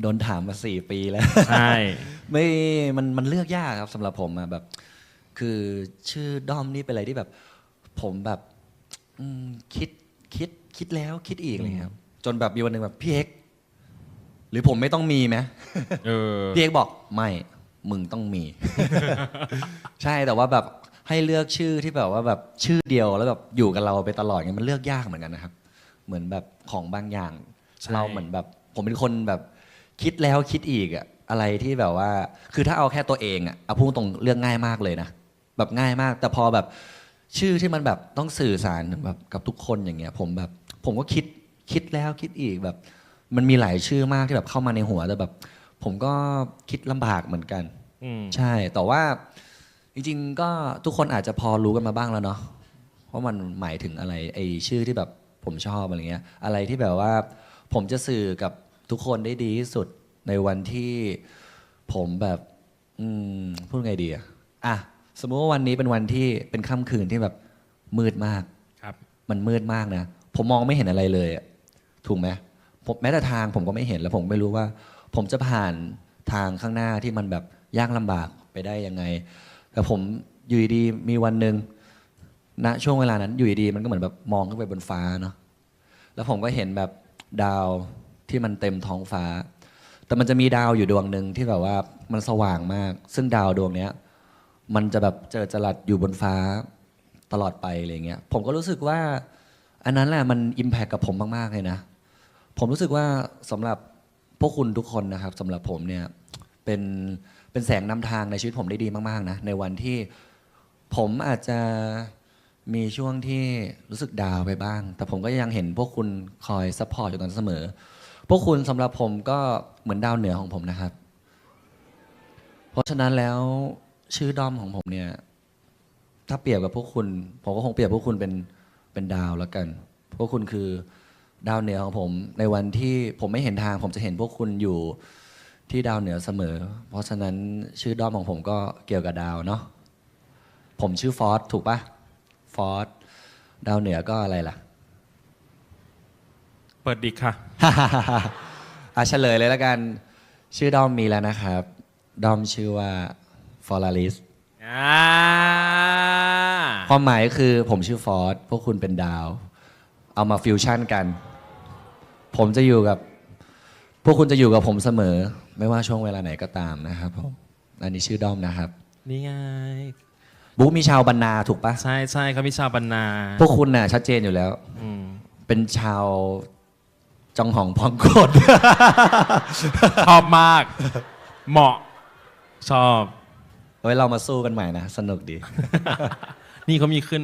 โดนถามมาสี่ปีแล้ว ใช่ ไม่มันมันเลือกยากครับสำหรับผมอะแบบ คือชื่อด้อมนี่เป็นอะไรที่แบบ ผมแบบอืมคิดคิดคิดแล้วคิดอีกอะไรเลยครับ จนแบบมีวันหนึ่งแบบพี่เอกหรือผมไม่ต้องมีไหม เออ พี่เอกบอกไม่มึงต้องมี ใช่แต่ว่าแบบให้เลือกชื่อที่แบบว่าแบบชื่อเดียวแล้วแบบอยู่กับเราไปตลอดเงี้ยมันเลือกยากเหมือนกันนะครับ เหมือนแบบของบางอย่าง ใช่ เราเหมือนแบบ ผมเป็นคนแบบคิดแล้วคิดอีกอะอะไรที่แบบว่า คือถ้าเอาแค่ตัวเองอะเอาพูดตรงเรื่องง่ายมากเลยนะแบบง่ายมาก แต่พอแบบชื่อที่มันแบบต้องสื่อสารแบบกับทุกคนอย่างเงี้ย ผมแบบผมก็คิดคิดแล้วคิดอีกแบบ มันมีหลายชื่อมากที่แบบเข้ามาในหัวแต่แบบ ผมก็คิดลำบากเหมือนกันอืมใช่แต่ว่าจริงๆก็ทุกคนอาจจะพอรู้กันมาบ้างแล้วเนาะว่ามันหมายถึงอะไรไอชื่อที่แบบผมชอบอะไรเงี้ย อะไรที่แบบว่า ผมจะสื่อกับ ทุกคนได้ดีที่สุดในวันที่ผมแบบอืมพูดไงดีอะอะสมมุติว่าวันนี้เป็นวันที่เป็นค่ำคืนที่แบบมืดมาก ครับ มันมืดมากนะ ผมมองไม่เห็นอะไรเลยอะถูกไหมผมแม้แต่ทางผมก็ไม่เห็นแล้วผมไม่รู้ว่า ผมจะผ่านทางข้างหน้าที่มันแบบยากลำบากไปได้ยังไง แต่ผมอยู่ดีๆมีวันหนึ่งณช่วงเวลานั้นอยู่ดีๆมันก็เหมือนแบบมองขึ้นไปบนฟ้าเนาะแล้วผมก็เห็นแบบดาว ที่มันเต็มท้องฟ้า แต่มันจะมีดาวอยู่ดวงหนึ่งที่แบบว่ามันสว่างมาก ซึ่งดาวดวงเนี้ย มันจะแบบเจอจรัสอยู่บนฟ้าตลอดไปอะไรเงี้ย ผมก็รู้สึกว่า อันนั้นแหละมันอิมแพคกับผมมากๆเลยนะ ผมรู้สึกว่าสำหรับพวกคุณทุกคนนะครับสำหรับผมเนี่ยเป็นเป็นแสงนำทางในชีวิตผมได้ดีมากๆนะในวันที่ผมอาจจะมีช่วงที่รู้สึกดาวไปบ้าง แต่ผมก็ยังเห็นพวกคุณคอยซัพพอร์ตอยู่ตลอดเสมอ พวกคุณสำหรับผมก็เหมือนดาวเหนือของผมนะครับ เพราะฉะนั้นแล้วชื่อด้อมของผมเนี่ย ถ้าเปรียบกับพวกคุณ ผมก็คงเปรียบพวกคุณเป็นเป็นดาวแล้วกัน พวกคุณคือดาวเหนือของผม ในวันที่ผมไม่เห็นทาง ผมจะเห็นพวกคุณอยู่ที่ดาวเหนือเสมอ เพราะฉะนั้นชื่อด้อมของผมก็เกี่ยวกับดาวเนาะผมชื่อฟอสถูกปะฟอสดาวเหนือก็อะไรล่ะ เปิดดิกค่ะอะเฉลยเลยแล้วกัน ชื่อด้อมมีแล้วนะครับด้อมชื่อว่าฟอร์ลิสอ่าความหมายคือผมชื่อฟอร์ดพวกคุณเป็นดาว เอามาฟิวชั่นกัน ผมจะอยู่กับ พวกคุณจะอยู่กับผมเสมอ ไม่ว่าช่วงเวลาไหนก็ตามนะครับผมอันนี้ชื่อด้อมนะครับ นี่ไงบุ๊กมีชาวบรรณาถูกปะใช่ใช่เขามีชาวบรรณา พวกคุณน่ะชัดเจนอยู่แล้วอืมเป็นชาว จองหองพองกด ชอบมาก เหมาะชอบ ไว้เรามาสู้กันใหม่นะ สนุกดี นี่เขามีขึ้น